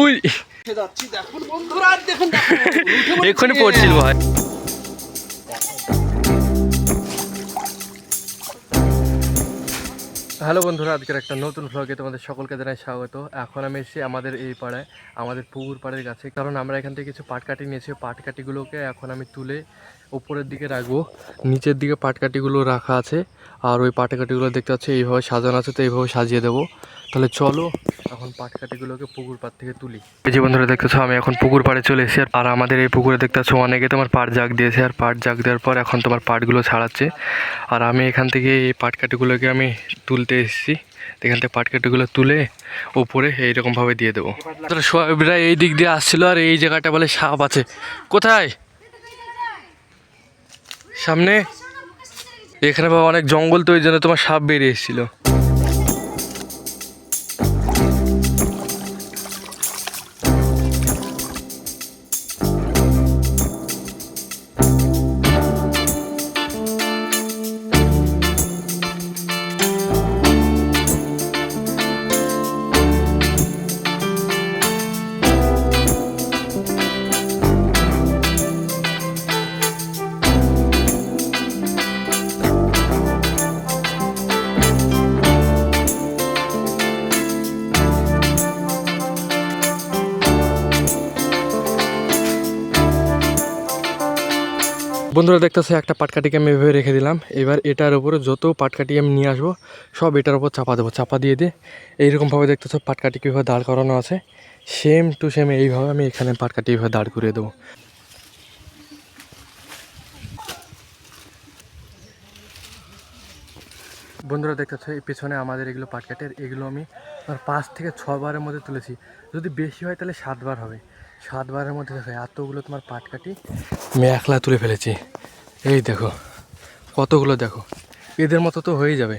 We. যাচ্ছি দেখুন বন্ধুরা দেখুন। এক্ষুনি পড়ছিল ভাই। হ্যালো বন্ধুরা আজকের একটা নতুন ভ্লগে তোমাদের সকলকে জানাই স্বাগত। এখন আমি এসেছি আমাদের এই পাড়ায় আমাদের পুকুর পাড়ের কাছে কারণ আমরা এখান থেকে কিছু পাটকাঠি নিয়েছি। পাটকাঠিগুলোকে এখন আমি তুলে উপরের দিকে রাখব। নিচের দিকে পাটকাঠিগুলো রাখা আছে। আর ওই পাটকাঠিগুলো দেখতে পাচ্ছি, এইভাবে সাজানো আছে, তো এইভাবে সাজিয়ে দেবো। তাহলে চলো এখন পাটকাঠিগুলোকে পুকুর পাড় থেকে তুলি। এই যে বন্ধুরা দেখতেছো, আমি এখন পুকুর পাড়ে চলে এসেছি। আর আমাদের এই পুকুরে দেখতে পাচ্ছ, অনেকে তোমার পাট জাগ দিয়েছে। আর পাট জাগ দেওয়ার পর এখন তোমার পাটগুলো ছাড়াচ্ছে। আর আমি এখান থেকে এই পাটকাঠিগুলোকে আমি তুলতে এসেছি। এখান থেকে পাটকাঠিগুলো তুলে উপরে এইরকমভাবে দিয়ে দেবো। সোয়াবিরা এই দিক দিয়ে আসছিল, আর এই জায়গাটা বলে সাপ আছে। কোথায়? সামনে? এখানে বাবা অনেক জঙ্গল তো ওই জন্য তোমার সাপ বেরিয়ে এসেছিল। বন্ধুরা দেখতেছে, একটা পাটকাঠিকে আমি এভাবে রেখে দিলাম। এবার এটার উপরে যত পাটকাটি আমি নিয়ে আসব, সব এটার উপর চাপা দেবো, চাপা দিয়ে দিয়ে। এইরকমভাবে দেখতেছো পাটকাঠি কীভাবে দাঁড় করানো আছে। সেম টু সেম এইভাবে আমি এখানে পাটকাঠি এইভাবে দাঁড় করিয়ে দেবো। বন্ধুরা দেখতেছো, এই পেছনে আমাদের এগুলো পাটকাঠের, এগুলো আমি পাঁচ থেকে ছবারের মধ্যে তুলেছি। যদি বেশি হয় তাহলে সাতবার হবে। সাতবারের মধ্যে দেখো এতগুলো তোমার পাটকাঠি আমি একলা তুলে ফেলেছি। এই দেখো কতগুলো দেখো। এদের মতো তো হয়ে যাবে।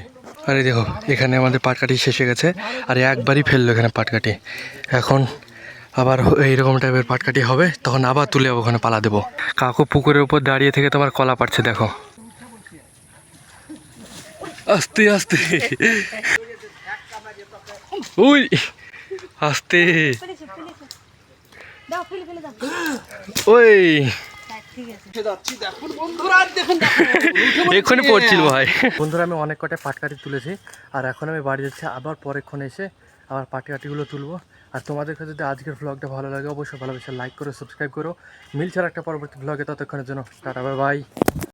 আরে দেখো এখানে আমাদের পাটকাঠি শেষে গেছে আর একবারই ফেলল এখানে পাটকাঠি এখন আবার এইরকম টাইপের পাটকাঠি হবে তখন আবার তুলে যাব ওখানে পালা দেবো। কাকু পুকুরের উপর দাঁড়িয়ে থেকে তোমার কলা পাড়ছে দেখো। আস্তে আস্তে। উই আস্তে। দাও ফেলে ফেলে দাও। ওই। হ্যাঁ, ঠিক আছে। উঠে যাচ্ছি দেখুন বন্ধুরা আর দেখুন দেখুন, উঠে পড়েছে। এক্ষুনি পড়ছিল ভাই। বন্ধুরা আমি অনেক কটা পাটকাটি তুলেছি আর এখন আমি বাড়ি যাচ্ছি আবার পরেক্ষণ এসে আবার পাটকাটিগুলো তুলবো। আর তোমাদের কাছে যদি আজকের ভ্লগটা ভালো লাগে অবশ্যই ভালোবেসে লাইক করো সাবস্ক্রাইব করো। মিলছে ছাড়া একটা পরবর্তী ভ্লগে ততক্ষণের জন্য টাটা বাই বাই